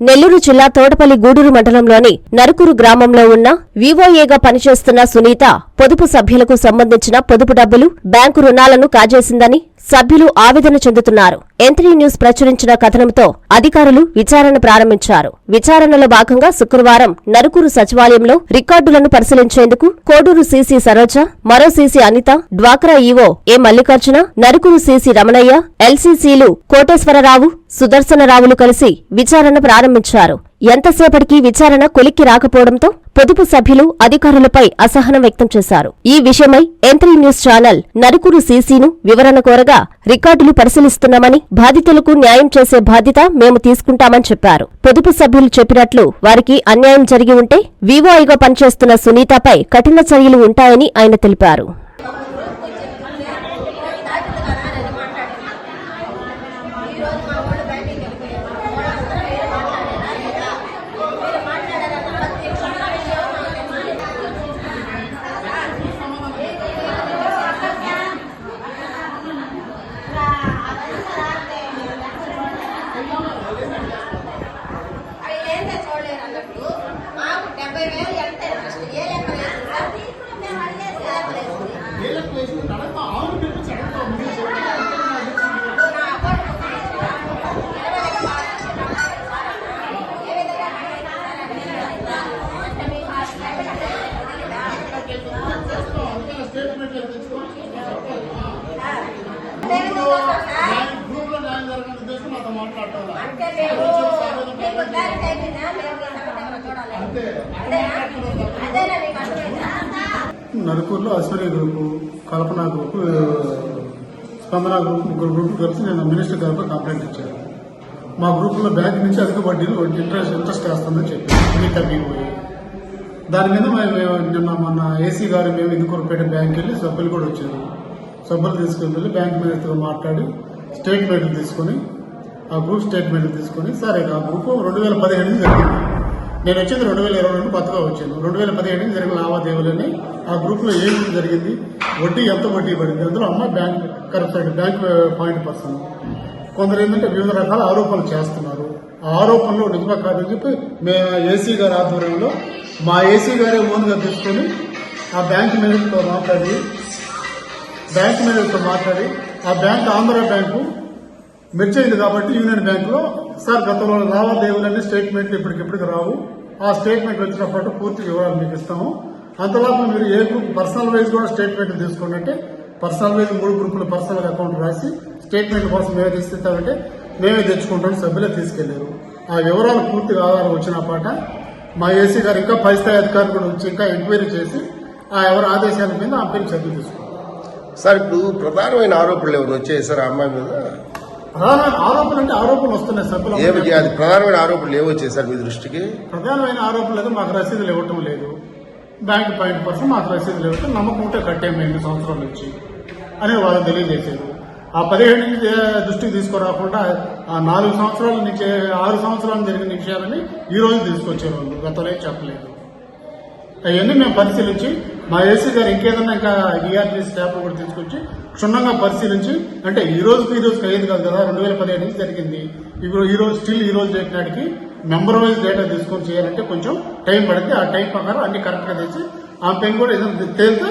నెల్లూరు జిల్లా తోటపల్లి గూడూరు మండలంలోని నరుకూరు గ్రామంలో ఉన్న వివోఏగా పనిచేస్తున్న సునీత పొదుపు సభ్యులకు సంబంధించిన పొదుపు డబ్బులు బ్యాంకు రుణాలను కాజేసిందని సభ్యులు ఆవేదన చెందుతున్నారు. ఎంత్రీ న్యూస్ ప్రచురించిన కథనంతో అధికారులు విచారణ ప్రారంభించారు. విచారణలో భాగంగా శుక్రవారం నరుకూరు సచివాలయంలో రికార్డులను పరిశీలించేందుకు కోడూరు సీసీ సరోజ మరో సీసీ అనిత డ్వాక్రా EO A Mallikarjuna Narukuru CC Ramanaiah ఎల్సీసీలు Koteswararao సుదర్శనరావులు కలిసి విచారణ ప్రారంభించారు ఎంతసేపటికి విచారణ కొలిక్కి రాకపోవడంతో పొదుపు సభ్యులు అధికారులపై అసహనం వ్యక్తం చేశారు. ఈ విషయమై ఎంట్రీ న్యూస్ ఛానల్ నరుకురు సీసీను వివరణ కోరగా రికార్డులు పరిశీలిస్తున్నామని బాధితులకు న్యాయం చేసే బాధ్యత మేము తీసుకుంటామని చెప్పారు. పొదుపు సభ్యులు చెప్పినట్లు వారికి అన్యాయం జరిగి ఉంటే వివోఐగా పనిచేస్తున్న సునీతపై కఠిన చర్యలు ఉంటాయని ఆయన తెలిపారు. అవి ఏంటో చూడలేరు అన్నప్పుడు మాకు డెబ్బై వేలు ఎంత ఇంట్రెస్ట్ ఏ లెక్క లేదు మేము అడిగేది ఏ లెక్క ఏ అంటే మేము మీకు దారి తగ్గిందా మేము మీ సంగతి ఏమైనా చూడాలి అదేనా అదేనా మీకు అర్థమైందా నరుకూరులో Aishwarya group Kalpana group Spandana group ముగ్గురు గ్రూపులు కలిసి నేను మినిస్టర్ గారికి కంప్లైంట్ ఇచ్చాను. మా గ్రూపులో బ్యాంక్ నుంచి అధిక వడ్డీలు ఇంట్రెస్ట్ ఇంట్రెస్ట్ వేస్తుందని చెప్పారు. మిగతా పోయి దాని మీద మేము నిన్న మొన్న ఏసీ గారు మేము ఇందుకొరపేట బ్యాంక్ వెళ్ళి సభ్యులు కూడా వచ్చారు. సభ్యులు తీసుకుని వెళ్ళి బ్యాంక్ మేనేజర్తో మాట్లాడి స్టేట్మెంట్లు తీసుకొని ఆ గ్రూప్ స్టేట్మెంట్ తీసుకొని సరే ఆ గ్రూప్ రెండు వేల పదిహేడు జరిగింది. నేను వచ్చింది రెండు వేల ఇరవై రెండు కొత్తగా వచ్చాను. రెండు వేల పదిహేడు జరిగిన లావాదేవీలని ఆ గ్రూప్లో ఏమి జరిగింది వడ్డీ ఎంత వడ్డీ పడింది అందులో అమ్మ bank correct bank point person కొందరు ఏంటంటే వివిధ రకాల ఆరోపణలు చేస్తున్నారు. ఆ ఆరోపణలు నిజమా కాదని చెప్పి మేము ఏసీ గారి ఆధ్వర్యంలో మా ఏసీ గారే ఓన్గా తీసుకొని ఆ బ్యాంక్ మేనేజర్తో మాట్లాడి బ్యాంక్ మేనేజర్తో మాట్లాడి ఆ బ్యాంక్ ఆంధ్ర బ్యాంకు మెర్జ్ అయింది కాబట్టి యూనియన్ బ్యాంకులో సార్ గతంలో లావాదేవీలన్నీ స్టేట్మెంట్లు ఇప్పటికిప్పటికి రావు. ఆ స్టేట్మెంట్ వచ్చినప్పుడు పూర్తి వివరాలు మీకు ఇస్తాము. అంతలోపు మీరు ఏ గ్రూప్ పర్సనల్ వైజ్ కూడా స్టేట్మెంట్ తీసుకోండి. పర్సనల్ వైజ్ మూడు గ్రూపుల పర్సనల్ అకౌంట్ రాసి స్టేట్మెంట్ కోసం మేమే తీసుకుంటామంటే మేమే తెచ్చుకుంటాం సభ్యులే తీసుకెళ్ళారు. ఆ వివరాలు పూర్తిగా ఆధారం వచ్చిన పాట మా ఏసీ గారు ఇంకా పై స్థాయి అధికారులు కూడా వచ్చి ఇంకా ఎంక్వైరీ చేసి ఆ ఎవరి ఆదేశాల మీద ఆ పేరు చర్యలు తీసుకుంటాం సార్ ఇప్పుడు ప్రధానమైన ఆరోపణలు ఎవరు వచ్చాయి సార్ ఆ అమ్మాయి మీద? ప్రధాన ఆరోపణలు అంటే ఆరోపణలు వస్తున్నాయి ఏమి అది ప్రధానమైన ఆరోపణలు ఏమొచ్చాయి సార్ మీ దృష్టికి? ప్రధానమైన ఆరోపణలు అయితే మాకు రసీదులు ఇవ్వటం లేదు. బ్యాంక్ పాయింట్ పర్సన్ మాకు రసీదులు ఇవ్వటం నమ్మకం ఉంటే కట్టాము ఎనిమిది సంవత్సరాల నుంచి అని వాళ్ళు తెలియజేశారు. ఆ పదిహేడు నుంచి దృష్టికి తీసుకురాకుండా ఆ నాలుగు సంవత్సరాల నుంచి ఆరు సంవత్సరాలు జరిగిన విషయాలని ఈ రోజు తీసుకొచ్చారు వాళ్ళు. గతంలో చెప్పలేదు. అవన్నీ మేము పరిశీలించి మా ఏసీ గారు ఇంకేదన్నా ఇంకా ఈఆర్టీ స్టాఫ్ కూడా తీసుకొచ్చి క్షుణ్ణంగా పరిశీలించి అంటే ఈ రోజుకి ఈ రోజుకి అయ్యేది కాదు కదా రెండు వేల పదిహేడు నుంచి జరిగింది. ఇప్పుడు ఈ రోజు స్టిల్ ఈ రోజు చేసినాడికి మెంబర్ వైజ్ డేటా తీసుకొని చేయాలంటే కొంచెం టైం పడితే ఆ టైం ప్రకారం అన్ని కరెక్ట్గా తెచ్చి ఆ పెన్ కూడా ఏదైనా తేలితే